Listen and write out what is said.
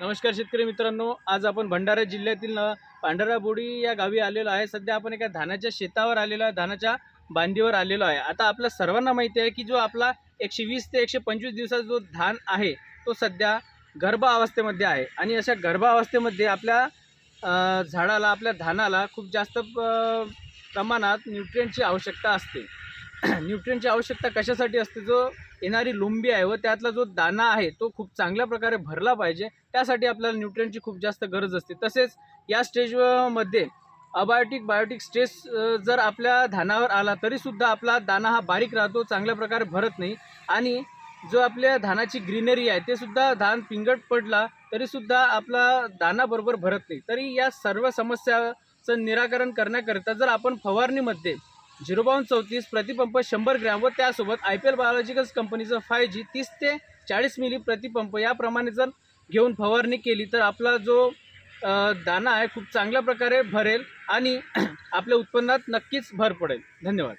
नमस्कार शेतकरी मित्रांनो आज आपण भंडारा जिल्ह्यातील अ, पांढराबोडी या गावी आलेलो आहे. सध्या आपण एका धानाच्या शेतावर आलेलो आहे धानाच्या बांधीवर आलेलो आहे. आता आपल्या सर्वांना माहिती आहे की जो आपला एकशे वीस ते एकशे पंचवीस दिवसाचा जो धान आहे तो सध्या गर्भावस्थेमध्ये आहे. आणि अशा गर्भावस्थेमध्ये आपल्या झाडाला आपल्या धानाला खूप जास्त प्रमाणात न्यूट्रियनची आवश्यकता असते. न्यूट्रियनची आवश्यकता कशासाठी असते? जो येणारी लुंबी आहे व त्यातला जो दाना आहे तो खूप चांगल्या प्रकारे भरला पाहिजे. त्यासाठी आपल्याला न्यूट्रियनची खूप जास्त गरज असते. तसेच या स्टेजमध्ये अबायोटिक बायोटिक स्टेज जर आपल्या धानावर आला तरीसुद्धा आपला दाना हा बारीक राहतो चांगल्या प्रकारे भरत नाही. आणि जो आपल्या धानाची ग्रीनरी आहे ते सुद्धा धान पिंगट पडला तरीसुद्धा आपला दाना बरोबर भरत नाही. तरी या सर्व समस्याचं निराकरण करण्याकरिता जर आपण फवारणीमध्ये झिरो बावन चौतीस प्रतिपंप शंभर ग्रॅम व त्यासोबत आय पी एल बायोलॉजिकल्स कंपनीचं फाय जी तीस ते चाळीस मिली प्रतिपंप याप्रमाणे जर घेऊन फवारणी केली तर आपला जो दाना आहे खूप चांगल्या प्रकारे भरेल आणि आपल्या उत्पन्नात नक्कीच भर पडेल. धन्यवाद.